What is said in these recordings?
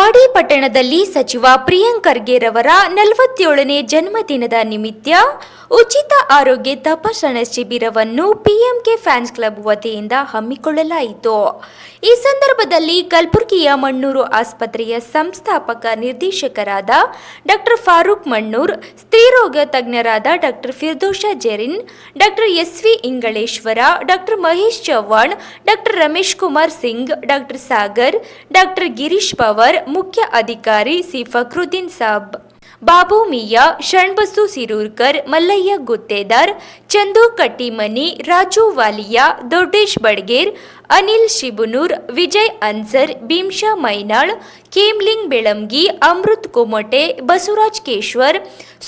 ವಾಡಿ ಪಟ್ಟಣದಲ್ಲಿ ಸಚಿವ ಪ್ರಿಯಾಂಕ್ ಖರ್ಗೆರವರ ನಲವತ್ತೇಳನೇ ಜನ್ಮದಿನದ ನಿಮಿತ್ತ ಉಚಿತ ಆರೋಗ್ಯ ತಪಾಸಣಾ ಶಿಬಿರವನ್ನು ಪಿಎಂಕೆ ಫ್ಯಾನ್ಸ್ ಕ್ಲಬ್ ವತಿಯಿಂದ ಹಮ್ಮಿಕೊಳ್ಳಲಾಯಿತು. ಈ ಸಂದರ್ಭದಲ್ಲಿ ಕಲಬುರಗಿಯ ಮಣ್ಣೂರು ಆಸ್ಪತ್ರೆಯ ಸಂಸ್ಥಾಪಕ ನಿರ್ದೇಶಕರಾದ ಡಾಕ್ಟರ್ ಫಾರೂಕ್ ಮಣ್ಣೂರ್ ಸ್ತ್ರೀರೋಗ ತಜ್ಞರಾದ doctor Firdosh Jerin, doctor S V Ingaleshwar, doctor Mahesh Chavan, doctor Ramesh Kumar Singh, doctor Sagar, doctor Girish Pawar ಮುಖ್ಯ ಅಧಿಕಾರಿ C Fakruddin Saab, Babu Miya, Shanbasu Sirurkar, Mallayya Guttedar, Chandu Kattimani, Raju Waliya, Doddesh Badger, Anil Shibunur, Vijay Ansar Bhimsha Mainal, Kemling Belangi, Amrut Kumte, Basavaraj Keshwar,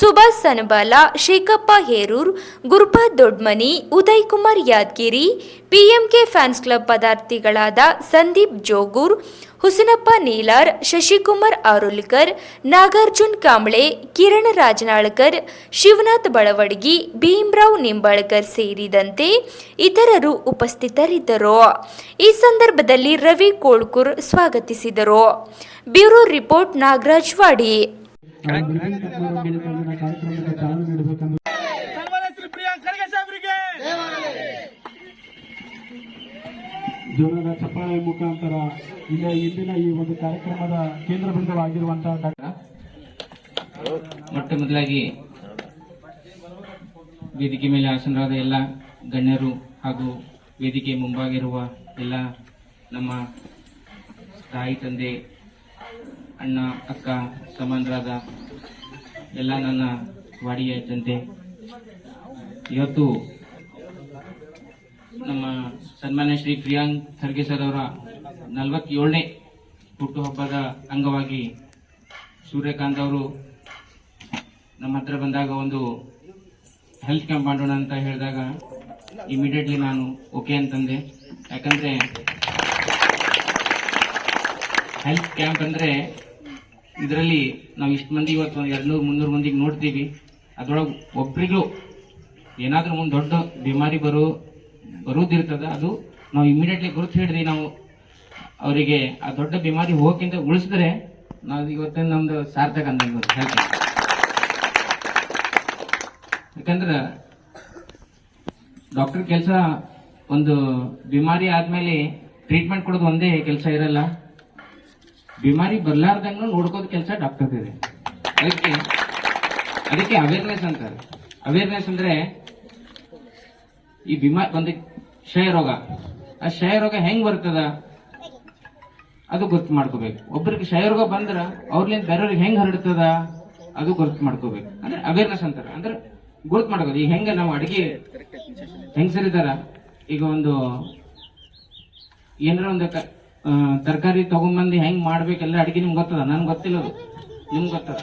Subhash Sanabala, Shekhappa Herur Gurupa Dodmani, Uday Kumar Yadgiri, PMK fans club ಪದಾರ್ಥಿಗಳಾದ Sandeep Jogur Husanappa ನೀಲಾರ್, Shashikumar ಆರುಲ್ಕರ್ Nagarjun Kamble, Kiran Rajanalkar, Shivanath Balawadgi, Bhimrao Nimbalkar ಸೇರಿದಂತೆ ಇತರರು ಉಪಸ್ಥಿತರಿದ್ದರು. ಈ ಸಂದರ್ಭದಲ್ಲಿ ರವಿ ಕೋಳ್ಕೂರ್ ಸ್ವಾಗತಿಸಿದರು. Bureau report Nagaraj ವಾಡಿ ಜೋರಾದ ಚಪ್ಪಾಳೆ ಮುಖಾಂತರ ಇಲ್ಲ ಇಂದಿನ ಈ ಒಂದು ಕಾರ್ಯಕ್ರಮದ ಕೇಂದ್ರ ಬಿಂದುವಾಗಿರುವಂತಹ ಮೊಟ್ಟ ಮೊದಲಾಗಿ ವೇದಿಕೆ ಮೇಲೆ ಆಸನರಾದ ಎಲ್ಲ ಗಣ್ಯರು ಹಾಗೂ ವೇದಿಕೆ ಮುಂಭಾಗಿರುವ ಎಲ್ಲ ನಮ್ಮ ತಾಯಿ, ತಂದೆ, ಅಣ್ಣ, ಅಕ್ಕ ಸಮಾನರಾದ ಎಲ್ಲ ನನ್ನ ವಾಡಿಯ ಜನತೆ, ಇವತ್ತು ನಮ್ಮ ಸನ್ಮಾನ್ಯ ಶ್ರೀ ಪ್ರಿಯಾಂಕ್ ಖರ್ಗೆ ಸರ್ ಅವರ ನಲವತ್ತೇಳನೇ ಹುಟ್ಟುಹಬ್ಬದ ಅಂಗವಾಗಿ ಸೂರ್ಯಕಾಂತ್ ಅವರು ನಮ್ಮ ಹತ್ರ ಬಂದಾಗ ಒಂದು ಹೆಲ್ತ್ ಕ್ಯಾಂಪ್ ಮಾಡೋಣ ಅಂತ ಹೇಳಿದಾಗ ಇಮಿಡಿಯೇಟ್ಲಿ ನಾನು ಓಕೆ ಅಂತಂದೆ. ಯಾಕಂದ್ರೆ ಹೆಲ್ತ್ ಕ್ಯಾಂಪ್ ಅಂದ್ರೆ ಇದರಲ್ಲಿ ನಾವು ಇಷ್ಟು ಮಂದಿ ಇವತ್ತು ಒಂದು ಎರಡ್ನೂರು, ಮುನ್ನೂರು ಮಂದಿಗೆ ನೋಡ್ತೀವಿ. ಅದ್ರೊಳಗೆ ಒಬ್ರಿಗೂ ಏನಾದರೂ ಒಂದು ದೊಡ್ಡ ಬಿಮಾರಿ ಬರೋ ಬರುವುದಿರ್ತದ ಅದು ನಾವು ಇಮಿಡಿಯೇಟ್ಲಿ ಗುರುತು ಹಿಡಿದು ನಾವು ಅವರಿಗೆ ಆ ದೊಡ್ಡ ಬಿಮಾರಿ ಹೋಗಕ್ಕಿಂತ ಉಳಿಸಿದ್ರೆ ನಾವು ಇವತ್ತಿನ ನಮ್ದು ಸಾರ್ಥಕ ಅಂತ ಹೇಳ್ತೀವಿ ಯಾಕಂದ್ರೆ ಡಾಕ್ಟರ್ ಕೆಲಸ ಒಂದು ಬಿಮಾರಿ ಆದ್ಮೇಲೆ ಟ್ರೀಟ್ಮೆಂಟ್ ಕೊಡೋದು ಒಂದೇ ಕೆಲಸ ಇರಲ್ಲ. ಬಿಮಾರಿ ಬರ್ಲಾರ್ದಂಗ ನೋಡ್ಕೋದ್ ಕೆಲಸ ಡಾಕ್ಟರ್ ಇದೆ ಅದಕ್ಕೆ ಅದಕ್ಕೆ ಅವೇರ್ನೆಸ್ ಅಂತಾರೆ. ಅವೇರ್ನೆಸ್ ಅಂದ್ರೆ ಈ ಬಿಮಾರ್ ಒಂದು ಕ್ಷಯ ರೋಗ. ಆ ಕ್ಷಯ ರೋಗ ಹೆಂಗ್ ಬರ್ತದ? ಅದು ಗೊತ್ತು ಮಾಡ್ಕೋಬೇಕು. ಒಬ್ಬರಿಗೆ ಕ್ಷಯ ರೋಗ ಬಂದ್ರ ಅವ್ರಲಿಂದ ಬೇರೆಯವ್ರಿಗೆ ಹೆಂಗ್ ಹರಡ್ತದ? ಅದು ಗೊತ್ತು ಮಾಡ್ಕೋಬೇಕು. ಅಂದ್ರೆ ಅವೇರ್ನೆಸ್ ಅಂತಾರ. ಅಂದ್ರೆ ಗುರ್ತು ಮಾಡ್ಕೋದು. ಈಗ ಹೆಂಗ ನಾವು ಅಡಿಗೆ ಹೆಂಗಸರಿದಾರ? ಈಗ ಒಂದು ಏನಾರ ಒಂದು ತರಕಾರಿ ತಗೊಂಬಂದು ಹೆಂಗ್ ಮಾಡ್ಬೇಕೆಲ್ಲ ಅಡಿಗೆ ನಿಮ್ಗೆ ಗೊತ್ತದ? ನನ್ಗೆ ಗೊತ್ತಿಲ್ಲ ನಿಮ್ಗೆ ಗೊತ್ತದ?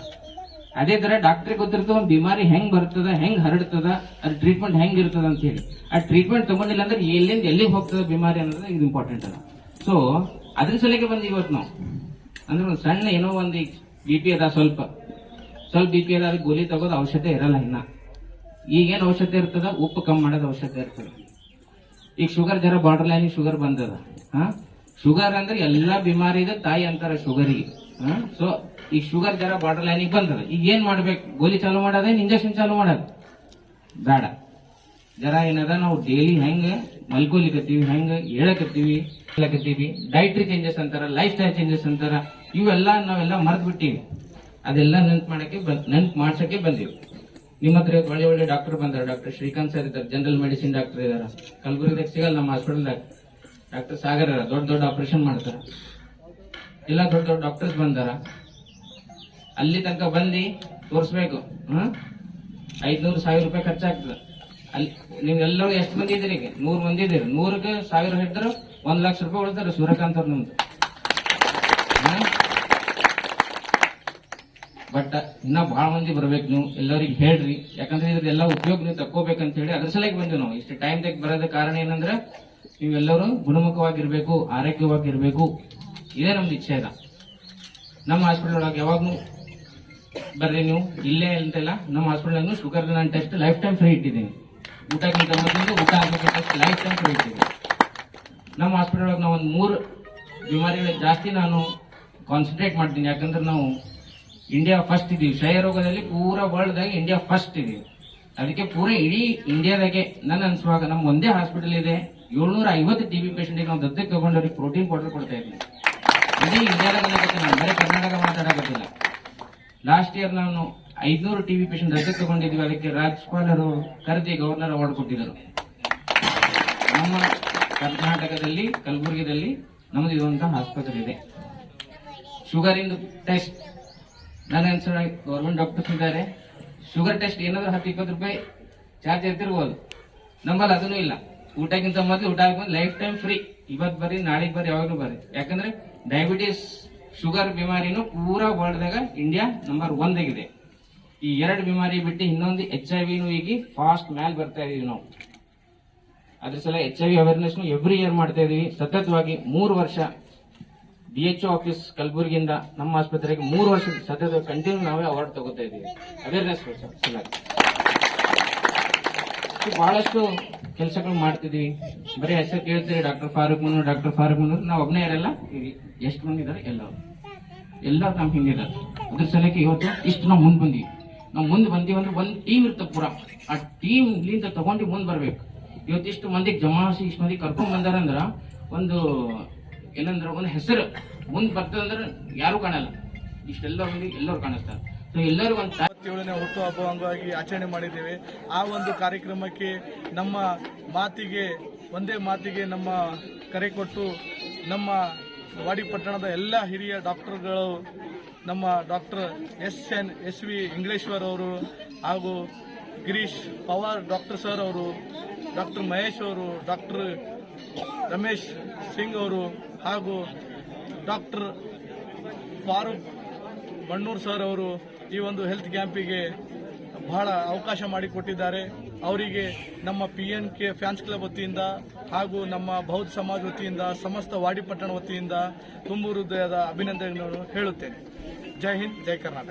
ಅದೇ ತರ ಡಾಕ್ಟರ್ ಗೊತ್ತಿರ್ತದ ಒಂದು ಬಿಮಾರಿ ಹೆಂಗ್ ಬರ್ತದ, ಹೆಂಗ್ ಹರಡ್ತದ ಅದ್ರ ಟ್ರೀಟ್ಮೆಂಟ್ ಹೆಂಗ್ ಇರ್ತದ ಅಂತ ಹೇಳಿ. ಆ ಟ್ರೀಟ್ಮೆಂಟ್ ತಗೊಂಡಿಲ್ಲ ಅಂದ್ರೆ ಎಲ್ಲಿಂದ ಎಲ್ಲಿಗೆ ಹೋಗ್ತದ ಬಿಮಾರಿ ಅನ್ನೋದು ಇದು ಇಂಪಾರ್ಟೆಂಟ್ ಅದ ಸೊ ಅದ್ರ ಸಲಕ್ಕೆ ಬಂದ್ ಇವತ್ತು ನಾವು. ಅಂದ್ರೆ ಒಂದು ಸಣ್ಣ ಏನೋ ಒಂದು ಬಿ ಪಿ ಅದ ಸ್ವಲ್ಪ. ಸ್ವಲ್ಪ ಬಿ ಪಿ ಅದ, ಅದಕ್ಕೆ ಗೋಲಿ ತಗೋದು ಔಷಧಿ ಇರಲ್ಲ ಇನ್ನ. ಈಗೇನು ಔಷಧಿ ಇರ್ತದ, ಉಪ್ಪು ಕಮ್ಮಿ ಮಾಡೋದು ಔಷಧಿ ಇರ್ತದ. ಈಗ ಶುಗರ್ ಜರ ಬಾರ್ಡರ್ ಲೈನ್ ಶುಗರ್ ಬಂದದ. ಹಾ? ಶುಗರ್ ಅಂದ್ರೆ ಎಲ್ಲಾ ಬಿಮಾರಿ ಇದೆ, ತಾಯಿ ಅಂತಾರ ಶುಗರಿಗೆ ಸೊ ಈ ಶುಗರ್ ಜರ ಬಾರ್ಡರ್ ಲೈನಿಗೆ ಬಂದದ ಈಗ ಏನ್ ಮಾಡ್ಬೇಕು? ಗೋಲಿ ಚಾಲು ಮಾಡೋದೇ ಇಂಜೆಕ್ಷನ್ ಚಾಲು ಮಾಡೋದು. ಬೇಡ. ಜರ ಏನದ? ನಾವು ಡೈಲಿ ಹೆಂಗ ಮಲ್ಕೊಲಿಕತ್ತೀವಿ ಹೆಂಗ ಹೇಳಕತ್ತೀವಿ ಹೇಳಕತ್ತೀವಿ ಡೈಟ್ರಿ ಚೇಂಜಸ್ ಅಂತಾರ ಲೈಫ್ ಸ್ಟೈಲ್ ಚೇಂಜಸ್ ಅಂತಾರ, ಇವೆಲ್ಲ ನಾವೆಲ್ಲ ಮರ್ತ್ ಬಿಟ್ಟಿವಿ. ಅದೆಲ್ಲ ನೆನ್ಪು ಮಾಡಕ್ಕೆ ನೆನ್ಪು ಮಾಡ್ಸಕ್ಕೆ ಬಂದೀವಿ. ನಿಮ್ಮ ಹತ್ರ ಒಳ್ಳೆ ಒಳ್ಳೆ ಡಾಕ್ಟರ್ ಬಂದಾರ. ಡಾಕ್ಟರ್ ಶ್ರೀಕಾಂತ್ ಸರ್ ಇದ್ದಾರೆ ಜನರಲ್ ಮೆಡಿಸಿನ್ ಡಾಕ್ಟರ್ ಇದಾರ ಕಲಬುರಗಿದಾಗ ಸಿಗಲ್ಲ, ನಮ್ಮ ಹಾಸ್ಪಿಟಲ್ದಾಗ ಡಾಕ್ಟರ್ ಸಾಗರ್ ದೊಡ್ಡ ದೊಡ್ಡ ಆಪರೇಷನ್ ಮಾಡ್ತಾರ. ಎಲ್ಲ ದೊಡ್ಡ ದೊಡ್ಡ ಡಾಕ್ಟರ್ಸ್ ಬಂದಾರ. ಅಲ್ಲಿ ತನಕ ಬಂದು ತೋರಿಸ್ಬೇಕು ಹ್ಮ್ ಐದ್ನೂರು ಸಾವಿರ ರೂಪಾಯಿ ಖರ್ಚಾಗ್ತದೆ. ಅಲ್ಲಿ ನೀವೆಲ್ಲರೂ ಎಷ್ಟು ಮಂದಿ ಇದ್ದೀರಿ ಈಗ? ನೂರು ಮಂದಿ ಇದ್ದೀರಿ. ನೂರಕ್ಕೆ ಸಾವಿರ ಹಿಡಿದ್ರು ಒಂದು ಲಕ್ಷ ರೂಪಾಯಿ ಉಳಿತಾರೆ ಸೂರ್ಯಕಾಂತ್ ಅವ್ರು ನಮ್ದು. ಬಟ್ ಇನ್ನ ಬಹಳ ಮಂದಿ ಬರ್ಬೇಕು ನೀವು. ಎಲ್ಲರಿಗೆ ಹೇಳ್ರಿ. ಯಾಕಂದ್ರೆ ಇದ್ರದ್ದೆಲ್ಲ ಉಪಯೋಗ ನೀವು ತಕ್ಕೋಬೇಕಂತ ಹೇಳಿ ಅದ್ರ ಸಲಕ್ಕೆ ಬಂದಿವಿ ನಾವು. ಇಷ್ಟು ಟೈಮ್ ತೆಗೆ ಬರೋದ ಕಾರಣ ಏನಂದ್ರೆ ನೀವೆಲ್ಲರೂ ಗುಣಮುಖವಾಗಿರ್ಬೇಕು ಆರೋಗ್ಯವಾಗಿರ್ಬೇಕು ಇದೇ ನಮ್ದು ಇಚ್ಛೆ ಅದ ನಮ್ಮ ಹಾಸ್ಪಿಟಲ್ ಒಳಗೆ ಯಾವಾಗ್ಲೂ ಬರ್ರಿ ನೀವು. ಇಲ್ಲೇ ಅಂತೆಲ್ಲ ನಮ್ಮ ಹಾಸ್ಪಿಟಲ್ ಶುಗರ್ ನಾನು ಟೆಸ್ಟ್ ಲೈಫ್ ಟೈಮ್ ಫ್ರೀ ಇಟ್ಟಿದ್ದೀನಿ. ಊಟಕ್ಕಿಂತ ಮೊದಲು ಊಟ ಆಗಬೇಕಂತ ಲೈಫ್ ಟೈಮ್ ಫ್ರೀ ಇಟ್ಟಿದ್ದೀನಿ. ನಮ್ಮ ಹಾಸ್ಪಿಟಲ್ ಒಳಗೆ ನಾವು ಒಂದು ಮೂರು ಬಿಮಾರಿಗಳಿಗೆ ಜಾಸ್ತಿ ನಾನು ಕಾನ್ಸಂಟ್ರೇಟ್ ಮಾಡ್ತೀನಿ. ಯಾಕಂದ್ರೆ ನಾವು ಇಂಡಿಯಾ ಫಸ್ಟ್ ಇದೀವಿ. ಕ್ಷಯ ರೋಗದಲ್ಲಿ ಪೂರಾ ವರ್ಲ್ಡ್ದಾಗ ಇಂಡಿಯಾ ಫಸ್ಟ್ ಇದೀವಿ. ಅದಕ್ಕೆ ಪೂರಾ ಇಡೀ ಇಂಡಿಯಾದಾಗೆ ನನ್ನ ಅನ್ಸುವಾಗ ನಮ್ಮ ಒಂದೇ ಹಾಸ್ಪಿಟಲ್ ಇದೆ. ಏಳ್ನೂರ ಐವತ್ತು ಟಿ ಬಿ ಪೇಷಂಟಿಗೆ ನಾವು ದತ್ತಕ್ಕೆ ತಗೊಂಡವ್ರಿಗೆ ಪ್ರೋಟೀನ್ ಪೌಡರ್ ಕೊಡ್ತಾ ಇದ್ದೀವಿ ಇಡೀ ಅನ್ನಕತ್ತೀನಿ ನಾನು ಬರೀ ಕರ್ನಾಟಕ ಮಾತಾಡಬೇಕಿಲ್ಲ ಲಾಸ್ಟ್ ಇಯರ್ ನಾನು ಐದ್ನೂರು ಟಿವಿ ಪೇಷಂಟ್ ರಜೆ ತಗೊಂಡಿದ್ವಿ. ಅದಕ್ಕೆ ರಾಜ್ಯಪಾಲರು ಕರೆದಿ ಗವರ್ನರ್ ಅವಾರ್ಡ್ ಕೊಟ್ಟಿದ್ದರು. ನಮ್ಮ ಕರ್ನಾಟಕದಲ್ಲಿ, ಕಲಬುರಗಿದಲ್ಲಿ ನಮ್ಮದು ಇರುವಂತಹ ಆಸ್ಪತ್ರೆ ಇದೆ. ಶುಗರ್ ಇಂದು ಟೆಸ್ಟ್ ನನ್ನ ಅನ್ಸರ್ ಗೌರ್ಮೆಂಟ್ ಡಾಕ್ಟರ್ಸ್ ಇದ್ದಾರೆ. ಶುಗರ್ ಟೆಸ್ಟ್ ಏನಾದರೂ ಹತ್ತು, ಇಪ್ಪತ್ತು ರೂಪಾಯಿ ಚಾರ್ಜ್ ಇರ್ತಿರ್ಬೋದು. ನಮ್ಮಲ್ಲಿ ಅದನ್ನು ಇಲ್ಲ. ಊಟಕ್ಕಿಂತ ಮೊದಲು ಊಟ ಆಗ್ಬೋದು ಲೈಫ್ ಟೈಮ್ ಫ್ರೀ ಇವತ್ತು ಬರ್ರಿ, ನಾಳೆಗ್ ಬರ್ರಿ, ಯಾವಾಗಲೂ ಬರ್ರಿ. ಯಾಕಂದ್ರೆ ಡಯಾಬಿಟಿಸ್ ಶುಗರ್ ಬಿಮಾರಿನೂ ಪೂರಾ ವರ್ಲ್ಡ್ದಾಗ ಇಂಡಿಯಾ ನಂಬರ್ ಆಗಿದೆ. ಈ ಎರಡು ಬಿಮಾರಿ ಬಿಟ್ಟು ಇನ್ನೊಂದು ಎಚ್ ಐ ವಿನೂ ಈಗ ಫಾಸ್ಟ್ ಮ್ಯಾಲ್ ಬರ್ತಾ ಇದೀವಿ ನಾವು. ಅದ್ರ ಸಲ H I V awareness every year ಮಾಡ್ತಾ ಇದೀವಿ. ಸತತವಾಗಿ ಮೂರು ವರ್ಷ ಡಿ ಎಚ್ ಆಫೀಸ್ ಕಲಬುರಗಿಯಿಂದ ನಮ್ಮ ಆಸ್ಪತ್ರೆಗೆ ಮೂರು ವರ್ಷ ಸತತ ಕಂಟಿನ್ಯೂ ನಾವೇ ಅವಾರ್ಡ್ ತಗೋತಾ ಇದೀವಿ. ಅವೇರ್ನೆಸ್ ಸಲುವಾಗಿ ಸೊ ಬಹಳಷ್ಟು ಕೆಲಸಗಳು ಮಾಡ್ತಿದ್ವಿ. ಬರೀ ಹೆಸರು ಕೇಳ್ತೀವಿ ಡಾಕ್ಟರ್ ಫಾರೂಕ್ ಮುನ್ನೂರ್ ಡಾಕ್ಟರ್ ಫಾರೂಕ್ ಮುನ್ನೂರ್ ನಾವು ಒಬ್ಬನೇ ಇರಲ್ಲ ಎಷ್ಟು ಮಂದಿ ಇದಾರೆ? ಎಲ್ಲರೂ. ಎಲ್ಲ ನಮ್ಮ ಹಿಂದಿದ್ದಾರೆ ಅದ್ರ ಸಲಕ್ಕೆ ಇವತ್ತು ಇಷ್ಟು ನಾವು ಮುಂದೆ ಬಂದಿವಿ. ನಾವು ಮುಂದೆ ಬಂದೀವಂದ್ರೆ ಒಂದು ಟೀಮ್ ಇರ್ತದೆ ಪೂರ. ಆ ಟೀಮ್ ಇಲ್ಲಿಂದ ತಗೊಂಡು ಮುಂದೆ ಬರ್ಬೇಕು. ಇವತ್ತು ಇಷ್ಟು ಮಂದಿಗೆ ಜಮಾಸಿ, ಇಷ್ಟು ಮಂದಿಗೆ ಕರ್ಕೊಂಡ್ ಬಂದಾರಂದ್ರ ಒಂದು ಏನಂದ್ರೆ ಒಂದು ಹೆಸರು. ಮುಂದೆ ಬರ್ತದಂದ್ರೆ ಯಾರು ಕಾಣಲ್ಲ. ಇಷ್ಟೆಲ್ಲ ಮಂದಿ ಎಲ್ಲರೂ ಕಾಣಿಸ್ತಾರೆ. ಸೊ ಎಲ್ಲರೂ ಒಂದು ಇಪ್ಪತ್ತೇಳನೇ ಹುಟ್ಟುಹಬ್ಬ ಅಂಗವಾಗಿ ಆಚರಣೆ ಮಾಡಿದ್ದೇವೆ. ಆ ಒಂದು ಕಾರ್ಯಕ್ರಮಕ್ಕೆ ನಮ್ಮ ಮಾತಿಗೆ, ಒಂದೇ ಮಾತಿಗೆ ನಮ್ಮ ಕರೆ ಕೊಟ್ಟು ನಮ್ಮ ವಾಡಿ ಪಟ್ಟಣದ ಎಲ್ಲ ಹಿರಿಯ ಡಾಕ್ಟರ್ಗಳು, ನಮ್ಮ doctor S N S V Ingleshwar ಅವರು ಹಾಗೂ ಗಿರೀಶ್ ಪವಾರ್ ಡಾಕ್ಟರ್ ಸರ್ ಅವರು, ಡಾಕ್ಟರ್ ಮಹೇಶ್ ಅವರು, ಡಾಕ್ಟರ್ ರಮೇಶ್ ಸಿಂಗ್ ಅವರು ಹಾಗೂ ಡಾಕ್ಟರ್ ಫಾರೂಕ್ ಬಣ್ಣೂರ್ ಸರ್ ಅವರು ಈ ಒಂದು ಹೆಲ್ತ್ ಕ್ಯಾಂಪಿಗೆ ಬಹಳ ಅವಕಾಶ ಮಾಡಿಕೊಟ್ಟಿದ್ದಾರೆ ಅವರಿಗೆ ನಮ್ಮ P N K fans club ವತಿಯಿಂದ ಹಾಗೂ ನಮ್ಮ ಬೌದ್ಧ ಸಮಾಜ ವತಿಯಿಂದ, ಸಮಸ್ತ ವಾಡಿಪಟ್ಟಣ ವತಿಯಿಂದ ತುಂಬು ಹೃದಯದ ಅಭಿನಂದನೆಗಳನ್ನು ಹೇಳುತ್ತೇನೆ. ಜೈ ಹಿಂದ್, ಜೈ ಕರ್ನಾಟಕ.